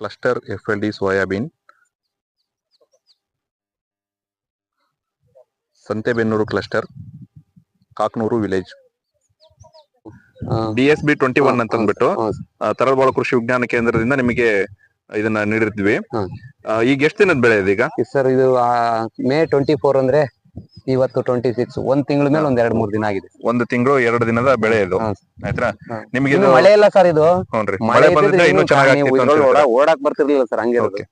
Cluster F L D soybean Santhebennur cluster Kaknur village D S B twenty one ಅಂತ ಅಂದ್ಬಿಟ್ಟು ತರಳಬಾಳು ಕೃಷಿ ವಿಜ್ಞಾನ ಕೇಂದ್ರದಿಂದ ನಿಮಗೆ ಇದನ್ನ ನೀಡಿರ್ತೀವಿ. ಆ, ಈಗ ಎಷ್ಟು ದಿನದ ಬೆಳೆ ಇದೀಗ? ಸರ್ ಇದು ಮೇ ಟ್ವೆಂಟಿ ಫೋರ್ ಅಂದ್ರೆ ಇವತ್ತು ಟ್ವೆಂಟಿ ಸಿಕ್ಸ್ ಒಂದ್ ತಿಂಗಳ ಮೇಲೆ ಒಂದ್ ಎರಡ್ ಮೂರ್ ದಿನ ಆಗಿದೆ. ಒಂದು ತಿಂಗಳು ಎರಡು ದಿನದ ಬೆಳೆ ಇದು. ಆಯ್ತಾ. ನಿಮಗೆ ಇನ್ನು ಮಳೆ ಇಲ್ಲ ಸರ್ ಇದು. ಹ್ಞೂನ್ರಿ. ಮಳೆ ಮಳೆ ಇದ್ದಿದ್ರೆ ಬಂದಿದ್ರೆ ಇನ್ನೂ ಇನ್ನು ಚೆನ್ನಾಗಿ ನೀವು ಆಗ್ತಿತ್ತು ಅಂತ ಇದ್ರೊಳಗೆ ಹೇಳ್ತಾರೆ. ಓಡಾ- ಓಡಾಕ್ ಬರ್ತಿರ್ಲಿಲ್ಲ ಸರ್ ಹಂಗೆ ಇರೋದು. Okay.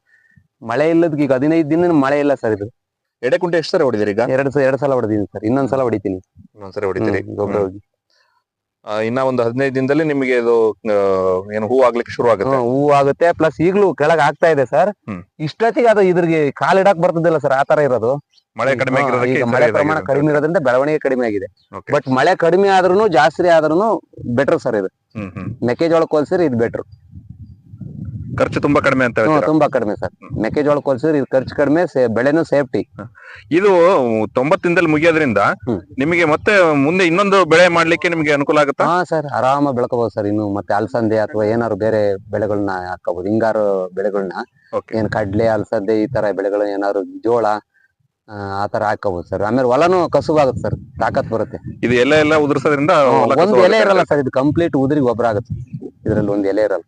ಮಳೆ ಇಲ್ಲದ ಈಗ ಹದಿನೈದು ದಿನ ಮಳೆ ಇಲ್ಲ ಸರ್ ಇದು. ಎಡೆಕುಂಟೆ ಎಷ್ಟು ಸಲ ಹೊಡಿದಿರಿ ಈಗ? ಎರಡ್ ಸ- ಎರಡ್ ಸಲ ಹೊಡೆದಿನಿ ಸರ್ ಇನ್ನೊಂದ್ ಸಲ ಹೊಡಿತೀನಿ. ಇನ್ನೊಂದ್ಸರಿ ಹೊಡಿತೀರಿ. ಹ್ಮ್, ಗೊಬ್ಬರ ಹೋಗಿ. ಇನ್ನ ಒಂದು ಹದಿನೈದು ದಿನದಲ್ಲಿ ನಿಮಗೆ ಇದು ಏನು ಹೂ ಆಗ್ಲಿಕ್ಕೆ ಶುರು ಆಗುತ್ತೆ. ಹ್ಮ್, ಹೂವು ಆಗುತ್ತೆ. ಪ್ಲಸ್ ಈಗ್ಲೂ ಕೆಳಗ್ ಆಗ್ತಾ ಇದೆ ಸರ್ ಹ್ಮ್. ಇಷ್ಟೊತ್ತಿಗೆ ಅದು ಇದ್ರಿಗೆ ಕಾಲಿಡಕ್ ಬರ್ತಿದ್ದಿಲ್ಲ ಸರ್ ಆತರ ಇರೋದು. ಮಳೆ ಕಡಿಮೆ ಹಾ, ಆಗಿರೋದಕ್ಕೆ ಈಗ ಈ ಮಳೆ ಪ್ರಮಾಣ ಕಡಿಮೆ ಇರೋದ್ರಿಂದ ಬೆಳವಣಿಗೆ ಕಡಿಮೆ ಆಗಿದೆ. Okay. ಬಟ್ ಮಳೆ ಕಡಿಮೆ ಆದ್ರೂ ಜಾಸ್ತಿ ಆದ್ರೂ ಬೆಟರ್ ಸರ್ ಇದು. ಹ್ಮ್ ಹ್ಮ್. ಮೆಕ್ಕೆಜೋಳಕ್ಕೆ ಹೋಲ್ಸಿದ್ರೆ ಇದು ಬೆಟರ್ ಖರ್ಚು ತುಂಬಾ ಕಡಿಮೆ ಅಂತ ಹೇಳ್ತೀರಾ? ತುಂಬಾ ಕಡಿಮೆ ಸರ್. ಮೆಕ್ಕೆಜೋಳ ಕೊಲ್ಸಿದ್ರೆ ಇದು ಖರ್ಚು ಕಡಿಮೆ ಸೇ- ಬೆಳೆನೂ ಸೇಫ್ಟಿ. ಇದು ತೊಂಬತ್ತು ದಿನದಲ್ಲಿ ಮುಗಿಯೋದ್ರಿಂದ ಹ್ಮ್. ನಿಮಗೆ ಮತ್ತೆ ಮುಂದೆ ಇನ್ನೊಂದು ಬೆಳೆ ಮಾಡ್ಲಿಕ್ಕೆ ನಿಮಗೆ ಅನುಕೂಲ ಆಗುತ್ತಾ? ಹಾ ಸರ್ ಆರಾಮ ಬೆಳ್ಕೋಬಹುದು ಸರ್ ಇನ್ನು. ಮತ್ತೆ ಅಲಸಂದೆ ಅಥವಾ ಏನಾದ್ರು ಬೇರೆ ಬೆಳೆಗಳನ್ನ ಹಾಕಬಹುದು ಹಿಂಗಾರು ಬೆಳೆಗಳನ್ನ ಏನ್ ಕಡ್ಲೆ ಅಲಸಂದೆ ಈ ತರ ಬೆಳೆಗಳು ಏನಾದ್ರು ಜೋಳ ಆ, ಆ ತರ ಹಾಕಬಹುದು ಸರ್. ಆಮೇಲೆ ಹೊಲನು ಕಸುವಾಗುತ್ತೆ ಸರ್. ತಾಕತ್ ಬರುತ್ತೆ. ಇದು ಎಲ್ಲ ಎಲ್ಲ ಉದುರಿಸೋದ್ರಿಂದ ಒಂದು ಹೊಲ ಒಂದ್ ಕಸುವಾಗುತ್ತೆ. ಎಲೆ ಇರಲ್ಲ ಸರ್. ಇದು ಕಂಪ್ಲೀಟ್ ಉದುರಿ ಗೊಬ್ಬರ ಆಗುತ್ತೆ ಇದ್ರಲ್ಲಿ ಒಂದ್ ಎಲೆ ಇರಲ್ಲ.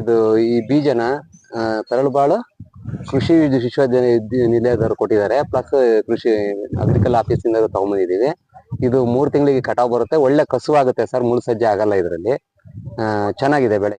ಇದು ಈ ಬೀಜನ ಆ, ತರಳುಬಾಳು ಕೃಷಿ ವಿಶ್ವವಿದ್ಯಾನಿಲಯದವರು ಕೊಟ್ಟಿದ್ದಾರೆ. ಪ್ಲಸ್ ಕೃಷಿ ಅಗ್ರಿಕಲ್ ಆಫೀಸ್ ಇಂದ ತಗೊಂಬಂದಿದೀವಿ ಇದು ಮೂರ್ ತಿಂಗಳಿಗೆ ಕಟಾವ್ ಬರುತ್ತೆ. ಒಳ್ಳೆ ಕಸುವಾಗುತ್ತೆ ಸರ್ ಮುಳ್ಳು ಸಜ್ಜೆ ಆಗಲ್ಲ ಇದರಲ್ಲಿ. ಚೆನ್ನಾಗಿದೆ ಬೆಳೆ.